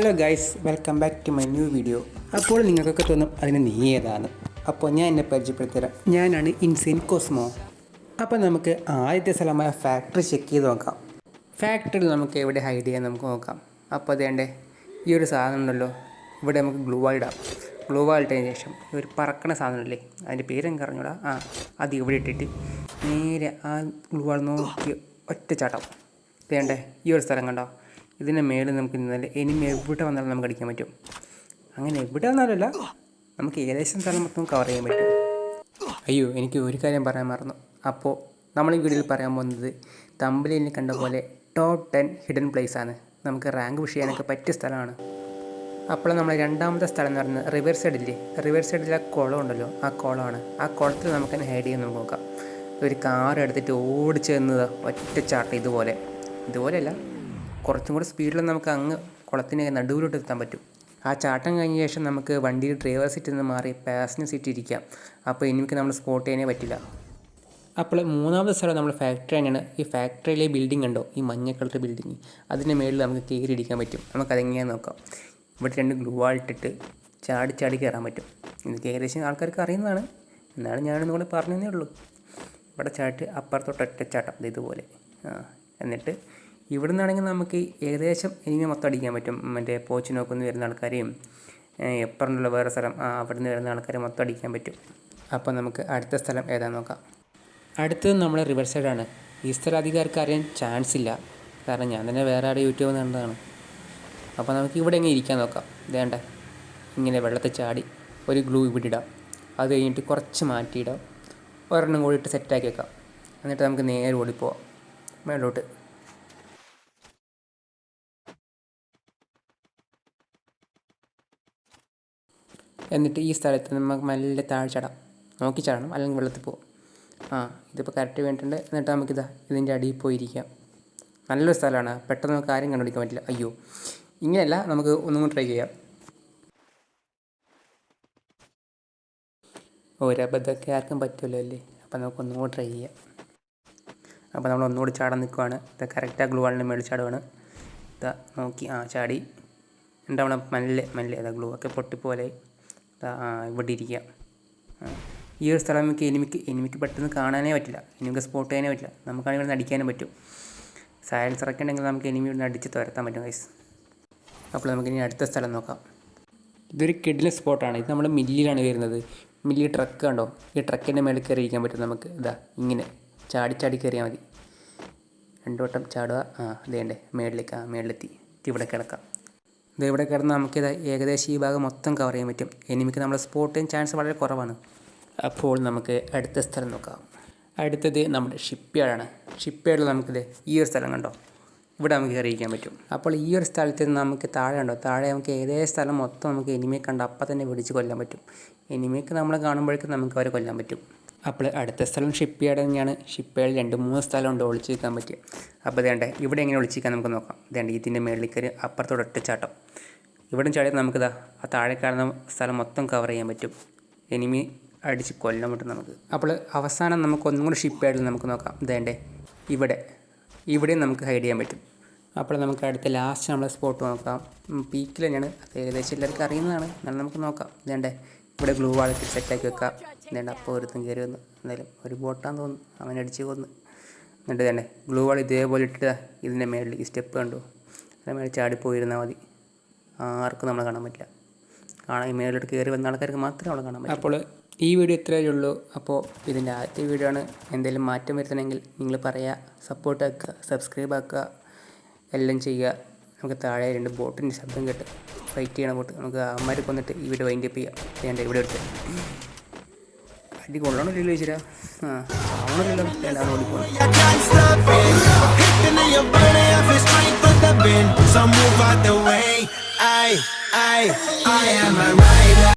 Hello guys welcome back to my new video അപ്പോൾ നിങ്ങൾക്കൊക്കെ തോന്നും അതിന് നീ ഏതാണ്? അപ്പോൾ ഞാൻ എന്നെ പരിചയപ്പെടുത്തരാം ഞാനാണ് ഇൻസൈൻ കോസ്മോ. അപ്പോൾ നമുക്ക് ആദ്യത്തെ സ്ഥലമായ ഫാക്ടറി ചെക്ക് ചെയ്ത് നോക്കാം. ഫാക്ടറിയിൽ നമുക്ക് എവിടെ ഹൈഡ് ചെയ്യാൻ നമുക്ക് നോക്കാം. അപ്പോൾ അതേണ്ടേ ഈ ഒരു സാധനം ഉണ്ടല്ലോ. ഇവിടെ നമുക്ക് ഗ്ലൂ ഇടാം. ഗ്ലൂ ഇട്ടതിന് ശേഷം ഈ ഒരു പറക്കണ സാധനമല്ലേ അതിന്റെ പേരെനിക്ക് അറിഞ്ഞൂടാ ആ അത് ഇവിടെ ഇട്ടിട്ട് നേരെ ആ ഗ്ലൂ വാൾ നോക്കി ഒറ്റച്ചാട്ടം. വേണ്ടേ ഈ ഒരു സ്ഥലം കണ്ടോ? ഇതിന്റെ മേളിൽ നമുക്ക് നിന്നാൽ എനിമി എവിടെ വന്നാലും നമുക്ക് അടിക്കാൻ പറ്റും. അങ്ങനെ എവിടെ വന്നാലല്ല നമുക്ക് ഏകദേശം സ്ഥലം മൊത്തം കവർ ചെയ്യാൻ പറ്റും. അയ്യോ എനിക്ക് ഒരു കാര്യം പറയാൻ മറന്നു. അപ്പോൾ നമ്മൾ ഈ വീഡിയോയിൽ പറയാൻ പോകുന്നത് തമ്പലിയിൽ കണ്ട പോലെ ടോപ്പ് ടെൻ ഹിഡൻ പ്ലേസ് ആണ്. നമുക്ക് റാങ്ക് പുഷ് ചെയ്യാനൊക്കെ പറ്റിയ സ്ഥലമാണ്. അപ്പോൾ നമ്മൾ രണ്ടാമത്തെ സ്ഥലം എന്ന് പറയുന്നത് റിവർ സൈഡില്ലേ റിവർ സൈഡിലെ ആ കുളം ഉണ്ടല്ലോ ആ കുളമാണ്. ആ കുളത്തിൽ നമുക്ക് തന്നെ ഹൈഡ് ചെയ്യാൻ നോക്കാം. ഒരു കാർ എടുത്തിട്ട് ഓടിച്ചു ചെന്നത് ഒറ്റ ചാട്ട ഇതുപോലെ. ഇതുപോലെയല്ല. കുറച്ചും കൂടി സ്പീഡിൽ നമുക്ക് അങ്ങ് കുളത്തിന് നടുവിലോട്ട് എത്താൻ പറ്റും. ആ ചാട്ടം കഴിഞ്ഞ ശേഷം നമുക്ക് വണ്ടിയിൽ ഡ്രൈവർ സീറ്റിൽ നിന്ന് മാറി പാസഞ്ചർ സീറ്റ് ഇരിക്കാം. അപ്പോൾ എനിക്ക് നമ്മൾ സ്പോട്ട് ചെയ്യാനേ പറ്റില്ല. അപ്പോൾ മൂന്നാമത്തെ സ്ഥലം നമ്മൾ ഫാക്ടറി തന്നെയാണ്. ഈ ഫാക്ടറിയിലെ ബിൽഡിംഗ് ഉണ്ടോ ഈ മഞ്ഞ കളർ ബിൽഡിങ് അതിന്റെ മേളിൽ നമുക്ക് കയറി ഇരിക്കാൻ പറ്റും. നമുക്ക് അതെങ്ങനെയാന്ന് നോക്കാം. ഇവിടെ രണ്ട് ഗ്ലൂ ഇട്ടിട്ട് ചാടി ചാടി കയറാൻ പറ്റും. ഇതൊക്കെ ഏകദേശം ആൾക്കാർക്ക് അറിയുന്നതാണ്. എന്നാലും ഞാനൊന്നും കൂടെ പറഞ്ഞതേ ഉള്ളൂ. ഇവിടെ ചാട്ട് അപ്പുറത്തോട്ട് ഒറ്റച്ചാട്ടം ഇത് ഇതുപോലെ. ആ എന്നിട്ട് ഇവിടെ നിന്നാണെങ്കിൽ നമുക്ക് ഏകദേശം എനിമി മൊത്തം അടിക്കാൻ പറ്റും. മറ്റേ പോച്ച് നോക്കുന്ന വരുന്ന ആൾക്കാരെയും എപ്പറന്നുള്ള വേറെ സ്ഥലം അവിടെ നിന്ന് വരുന്ന ആൾക്കാരെ മൊത്തം അടിക്കാൻ പറ്റും. അപ്പോൾ നമുക്ക് അടുത്ത സ്ഥലം ഏതാന്ന് നോക്കാം. അടുത്തത് നമ്മുടെ റിവർ സൈഡാണ് ഈ സ്ഥലം അധികാർക്ക് അറിയാൻ ചാൻസ് ഇല്ല. കാരണം ഞാൻ തന്നെ വേറെ ആടെ യൂട്യൂബ് കണ്ടതാണ്. അപ്പോൾ നമുക്ക് ഇവിടെ എങ്ങനെ ഇരിക്കാൻ നോക്കാം. വേണ്ട ഇങ്ങനെ വെള്ളത്തിൽ ചാടി ഒരു ഗ്ലൂ ഇവിടെ ഇടാം. അത് കഴിഞ്ഞിട്ട് കുറച്ച് മാറ്റിയിടാം. ഒരെണ്ണം കൂടി ഇട്ട് സെറ്റാക്കി വെക്കാം. എന്നിട്ട് നമുക്ക് നേരെ ഓടിപ്പോവാം. മേലോട്ട്. എന്നിട്ട് ഈ സ്ഥലത്ത് നമുക്ക് മെല്ലെ താഴെ നോക്കി ചാടണം. അല്ലെങ്കിൽ വെള്ളത്തിൽ പോകും. ആ ഇതിപ്പോൾ കറക്റ്റ് വേണ്ടിയിട്ടുണ്ട് എന്നിട്ട് നമുക്കിതാ ഇതിന്റെ അടിയിൽ പോയിരിക്കാം. നല്ലൊരു സ്ഥലമാണ്. പെട്ടെന്ന് നമുക്ക് ആരും കണ്ടുപിടിക്കാൻ പറ്റില്ല. അയ്യോ. ഇങ്ങനെയല്ല നമുക്ക് ഒന്നും ട്രൈ ചെയ്യാം. ഒരബദ്ധമൊക്കെ ആർക്കും പറ്റുമല്ലോ അല്ലേ? അപ്പോൾ നമുക്ക് ഒന്നും കൂടി ട്രൈ ചെയ്യാം. അപ്പോൾ നമ്മൾ ഒന്നുകൂടി ചാടാൻ നിൽക്കുവാണ്. ഇത് കറക്റ്റ് ആ ഗ്ലൂ മേളിൽ ചാടുവാണ്. ഇതാ നോക്കി. ആ ചാടി. ഉണ്ടാവണം മെല്ലെ മെല്ലെ അതാ ഗ്ലൂ ഒക്കെ പൊട്ടിപ്പോലെ ഇവിടെ ഇരിക്കുക ഈ ഒരു സ്ഥലം നമുക്ക് എനിമിക്ക് എനിമിക്ക് പെട്ടെന്ന് കാണാനേ പറ്റില്ല. എനിമിക്ക് സ്പോട്ട് ചെയ്യാനേ പറ്റില്ല. നമുക്കാണെങ്കിൽ ഇവിടെ അടിക്കാനും പറ്റും. സയൻസ് ഇറക്കണമെങ്കിൽ നമുക്ക് എനിമി ഇവിടെ അടിച്ച് തുരത്താൻ പറ്റും ഗൈസ് അപ്പോൾ നമുക്ക് ഇനി അടുത്ത സ്ഥലം നോക്കാം. ഇതൊരു കിഡിലെ സ്പോട്ടാണ് ഇത് നമ്മുടെ മില്ലിലാണ് വരുന്നത്. മില്ലി ട്രക്ക് കണ്ടോ? ഈ ട്രക്കിന്റെ മേളിൽ കയറി ഇരിക്കാൻ പറ്റും നമുക്ക്. ഇതാ ഇങ്ങനെ. ചാടി ചാടി കയറിയാൽ മതി. രണ്ടു വട്ടം ചാടുക. ആ അതേണ്ടേ മേളിലേക്ക് ആ മേളിലെത്തി. ഇവിടെ കിടക്കാം. ഇത് ഇവിടെ കിടന്ന് നമുക്കിത് ഏകദേശം ഈ ഭാഗം മൊത്തം കവർ ചെയ്യാൻ പറ്റും. എനിമിക്ക് നമ്മൾ സ്പോട്ട് ചെയ്യാൻ ചാൻസ് വളരെ കുറവാണ്. അപ്പോൾ നമുക്ക് അടുത്ത സ്ഥലം നോക്കാം. അടുത്തത് നമ്മുടെ ഷിപ്പ് യാർഡാണ് ഷിപ്പ് യാർഡിൽ നമുക്കിത് ഈ ഒരു സ്ഥലം കണ്ടോ? ഇവിടെ നമുക്ക് കയറിയിരിക്കാൻ പറ്റും. അപ്പോൾ ഈ ഒരു സ്ഥലത്ത് നിന്ന് നമുക്ക് താഴെ ഉണ്ടോ താഴെ നമുക്ക് ഏതേ സ്ഥലം മൊത്തം നമുക്ക് എനിമിയെ കണ്ട് അപ്പം തന്നെ പിടിച്ച് കൊല്ലാൻ പറ്റും. എനിമിയൊക്കെ നമ്മൾ കാണുമ്പോഴേക്കും നമുക്ക് അവരെ കൊല്ലാൻ പറ്റും. അപ്പോൾ അടുത്ത സ്ഥലം ഷിപ്പ് യാർഡ് തന്നെയാണ്. ഷിപ്പ് യാർഡിൽ രണ്ട് മൂന്ന് സ്ഥലം ഉണ്ട് ഒളിച്ച് നിൽക്കാൻ പറ്റിയ. അപ്പോൾ ഇതേണ്ട ഇവിടെ എങ്ങനെ ഒളിച്ചിരിക്കാൻ നമുക്ക് നോക്കാം. ഇതേണ്ട ഇതിന്റെ മേളിലേക്കൊരു അപ്പുറത്തോട് ഒറ്റച്ചാട്ടം ഇവിടെ ചാടിയാൽ നമുക്കിതാ ആ താഴെ കാണുന്ന സ്ഥലം മൊത്തം കവർ ചെയ്യാൻ പറ്റും. എനിമി അടിച്ച് കൊല്ലം പറ്റും നമുക്ക്. അപ്പോൾ അവസാനം നമുക്ക് ഒന്നും കൂടി ഷിപ്പ് യാർഡിൽ നമുക്ക് നോക്കാം. ഇതേണ്ടേ ഇവിടെ ഇവിടെ നമുക്ക് ഹൈഡ് ചെയ്യാൻ പറ്റും. അപ്പോൾ നമുക്ക് അടുത്ത ലാസ്റ്റ് നമ്മളെ സ്പോട്ട് നോക്കാം. പീക്കിൽ തന്നെയാണ്. അത് ഏകദേശം എല്ലാവർക്കും അറിയുന്നതാണ്. എന്നാലും നമുക്ക് നോക്കാം. ഇതേണ്ടേ ഇവിടെ ഗ്ലൂ വാളൊക്കെ സെറ്റാക്കി വെക്കാം. ഇതേണ്ട അപ്പോൾ ഒരുത്തും കയറി വന്നു. എന്തായാലും ഒരു ബോട്ടാന്ന് തോന്നുന്നു. അവൻ അടിച്ച് കൊന്നു. എന്നിട്ട് തന്നെ ഗ്ലൂ വാൾ ഇതേപോലെ ഇട്ടിട്ട് ഇതിന്റെ മേളിൽ ഈ സ്റ്റെപ്പ് കണ്ടു? അതിന്റെ മേളിൽ ചാടിപ്പോയിരുന്നാൽ മതി. ആർക്കും നമ്മളെ കാണാൻ പറ്റില്ല. കാണാൻ ഈ മേളിലോട്ട് കയറി വന്ന ആൾക്കാർക്ക് മാത്രമേ അവളെ കാണാൻ പറ്റൂ. അപ്പോൾ ഈ വീഡിയോ ഇത്രയേ ഉള്ളൂ. അപ്പോൾ ഇതിന്റെ ആദ്യത്തെ വീഡിയോ ആണ്. എന്തെങ്കിലും മാറ്റം വരുത്തണമെങ്കിൽ നിങ്ങൾ പറയുക സപ്പോർട്ട് ആക്കുക സബ്സ്ക്രൈബ് ആക്കുക എല്ലാം ചെയ്യുക. നമുക്ക് താഴെ രണ്ട് ബോട്ടിന്റെ ശബ്ദം കേട്ട് ഫൈറ്റ് ചെയ്യണ ബോട്ട് നമുക്ക് അമ്മമാരെ കൊന്നിട്ട് ഈ വീഡിയോ വൈൻഡപ്പ് ചെയ്യുക ചെയ്യാം. വേണ്ട ഇവിടെ എടുത്ത് അടി ആവണമില്ലല്ലോ എല്ലാവരും ഓടിപ്പോകണം